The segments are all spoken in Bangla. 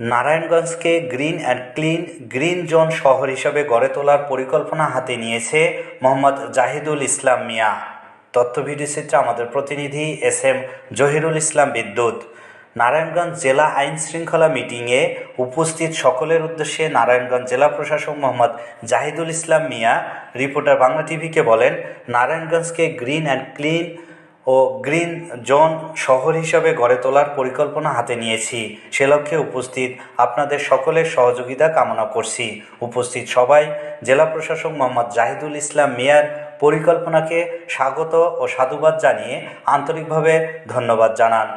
নারায়ণগঞ্জকে green and clean, green zone শহর হিসেবে গড়ে তোলার পরিকল্পনা হাতে নিয়েছে মোহাম্মদ জাহিদুল ইসলাম মিয়া। তথ্য ভিডিওচিত্রে আমাদের প্রতিনিধি এস এম জহিরুল ইসলাম বিদ্যুৎ। নারায়ণগঞ্জ জেলা আইন শৃঙ্খলা মিটিংয়ে উপস্থিত সকলের উদ্দেশ্যে নারায়ণগঞ্জ জেলা প্রশাসক মোহাম্মদ জাহিদুল ইসলাম মিয়া, রিপোর্টার বাংলা টিভিকে বলেন, নারায়ণগঞ্জকে গ্রিন অ্যান্ড ক্লিন ও গ্রিন জোন শহর হিসাবে গড়ে তোলার পরিকল্পনা হাতে নিয়েছি। সে লক্ষ্যে উপস্থিত আপনাদের সকলের সহযোগিতা কামনা করছি। উপস্থিত সবাই, জেলা প্রশাসক মোহাম্মদ জাহিদুল ইসলাম মিয়ার পরিকল্পনাকে স্বাগত ও সাধুবাদ জানিয়ে আন্তরিকভাবে ধন্যবাদ জানান।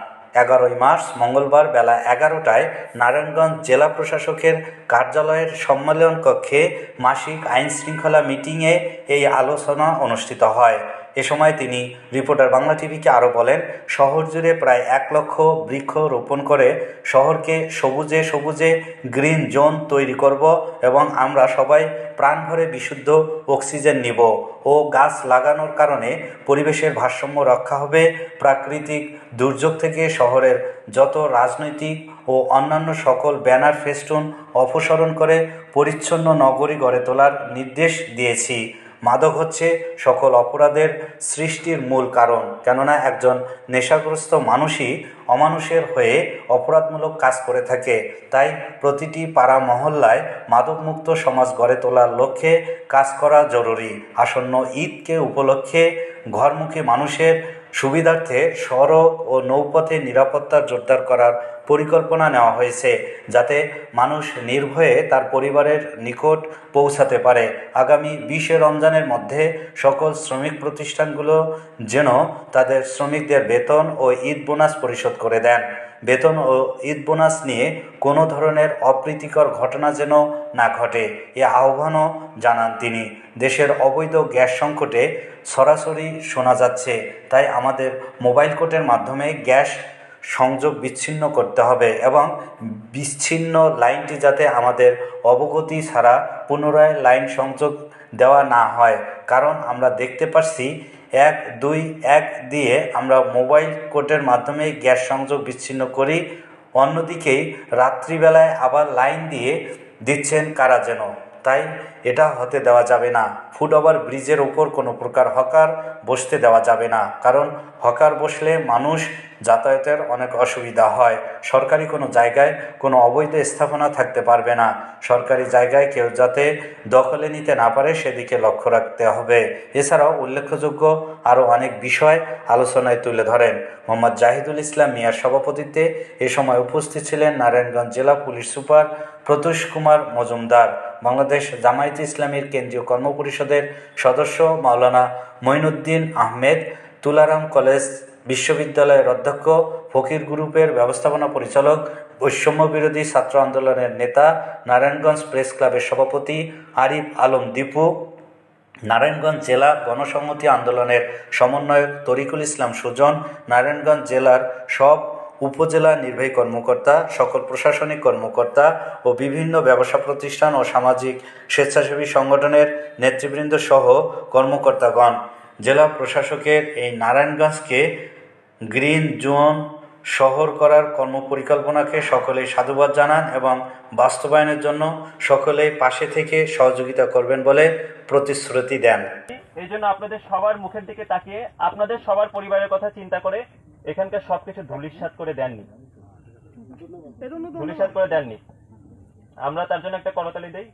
এগারোই মার্চ, মঙ্গলবার বেলা এগারোটায় নারায়ণগঞ্জ জেলা প্রশাসকের কার্যালয়ের সম্মেলন কক্ষে মাসিক আইন শৃঙ্খলা মিটিংয়ে এই আলোচনা অনুষ্ঠিত হয়। এ সময় তিনি রিপোর্টার বাংলা টিভিকে আরও বলেন, শহর জুড়ে প্রায় এক লক্ষ বৃক্ষ রোপণ করে শহরকে সবুজে সবুজে গ্রিন জোন তৈরি করব এবং আমরা সবাই প্রাণ ভরে বিশুদ্ধ অক্সিজেন নিব ও গাছ লাগানোর কারণে পরিবেশের ভারসাম্য রক্ষা হবে। প্রাকৃতিক দুর্যোগ থেকে শহরের যত রাজনৈতিক ও অন্যান্য সকল ব্যানার ফেস্টুন অপসারণ করে পরিচ্ছন্ন নগরী গড়ে তোলার নির্দেশ দিয়েছি। মাদক হচ্ছে সকল অপরাধের সৃষ্টির মূল কারণ। কেননা একজন নেশাগ্রস্ত মানুষই অমানুষের হয়ে অপরাধমূলক কাজ করে থাকে। তাই প্রতিটি পাড়া মহল্লায় মাদকমুক্ত সমাজ গড়ে তোলার লক্ষ্যে কাজ করা জরুরি। আসন্ন ঈদকে উপলক্ষে ঘরমুখী মানুষের সুবিধার্থে সড়ক ও নৌপথে নিরাপত্তা জোরদার করার পরিকল্পনা নেওয়া হয়েছে যাতে মানুষ নির্ভয়ে তার পরিবারের নিকট পৌঁছাতে পারে। আগামী বিশে রমজানের মধ্যে সকল শ্রমিক প্রতিষ্ঠানগুলো যেন তাদের শ্রমিকদের বেতন ও ঈদ বোনাস পরিশোধ করে দেন। বেতন ও ঈদ বোনাস নিয়ে কোনো ধরনের অপ্রীতিকর ঘটনা যেন না ঘটে, এ আহ্বানও জানান তিনি। দেশের অবৈধ গ্যাস সংকটে সরাসরি শোনা যাচ্ছে, তাই আমাদের মোবাইল কোর্টের মাধ্যমে গ্যাস সংযোগ বিচ্ছিন্ন করতে হবে এবং বিচ্ছিন্ন লাইনটি যাতে আমাদের অবগতি ছাড়া পুনরায় লাইন সংযোগ দেওয়া না হয়। কারণ আমরা দেখতে পাচ্ছি এক, দুই, এক দিয়ে আমরা মোবাইল কোর্টের মাধ্যমে গ্যাস সংযোগ বিচ্ছিন্ন করি। অন্যদিকেই রাত্রিবেলায় আবার লাইন দিয়ে দিচ্ছেন কারা যেন। তাই এটা হতে দেওয়া যাবে না। ফুট ওভার ব্রিজের ওপর কোনো প্রকার হকার বসতে দেওয়া যাবে না। কারণ হকার বসলে মানুষ যাতায়াতের অনেক অসুবিধা হয়। সরকারি কোনো জায়গায় কোনো অবৈধ স্থাপনা থাকতে পারবে না। সরকারি জায়গায় কেউ যাতে দখলে নিতে না পারে সেদিকে লক্ষ্য রাখতে হবে। এছাড়াও উল্লেখযোগ্য আরও অনেক বিষয় আলোচনায় তুলে ধরেন। মোহাম্মদ জাহিদুল ইসলাম মিয়ার সভাপতিত্বে এ সময় উপস্থিত ছিলেন নারায়ণগঞ্জ জেলা পুলিশ সুপার প্রতোষ কুমার মজুমদার। বাংলাদেশ জামায়াতে ইসলামীর কেন্দ্রীয় কর্মপরিষদের সদস্য মাওলানা মঈনুদ্দিন আহমেদ, তুলারাম কলেজ বিশ্ববিদ্যালয়ের অধ্যক্ষ ফকির গ্রুপের ব্যবস্থাপনা পরিচালক, বৈষম্য বিরোধী ছাত্র আন্দোলনের নেতা, নারায়ণগঞ্জ প্রেস ক্লাবের সভাপতি আরিফ আলম দীপু, নারায়ণগঞ্জ জেলা গণসংহতি আন্দোলনের সমন্বয়ক তরিকুল ইসলাম সুজন, নারায়ণগঞ্জ জেলার সব উপজেলা নির্বাহী কর্মকর্তা, সকল প্রশাসনিক কর্মকর্তা ও বিভিন্ন ব্যবসা প্রতিষ্ঠান ও সামাজিক স্বেচ্ছাসেবী সংগঠনের নেতৃবৃন্দ সহ কর্মকর্তাগণ। জেলা প্রশাসকের এই নারায়ণগঞ্জকে গ্রিন জোন শহর করার কর্মপরিকল্পনাকে সকলেই সাধুবাদ জানান এবং বাস্তবায়নের জন্য সকলেই পাশে থেকে সহযোগিতা করবেন বলে প্রতিশ্রুতি দেন। এই জন্য আপনাদের সবার মুখের দিকে তাকিয়ে, আপনাদের সবার পরিবারের কথা চিন্তা করে এখানকার সবকিছু ধুলিস্বাদ করে দেননি। ধুলিস্বাদ করে দেননি। আমরা তার জন্য একটা করতালি দেই।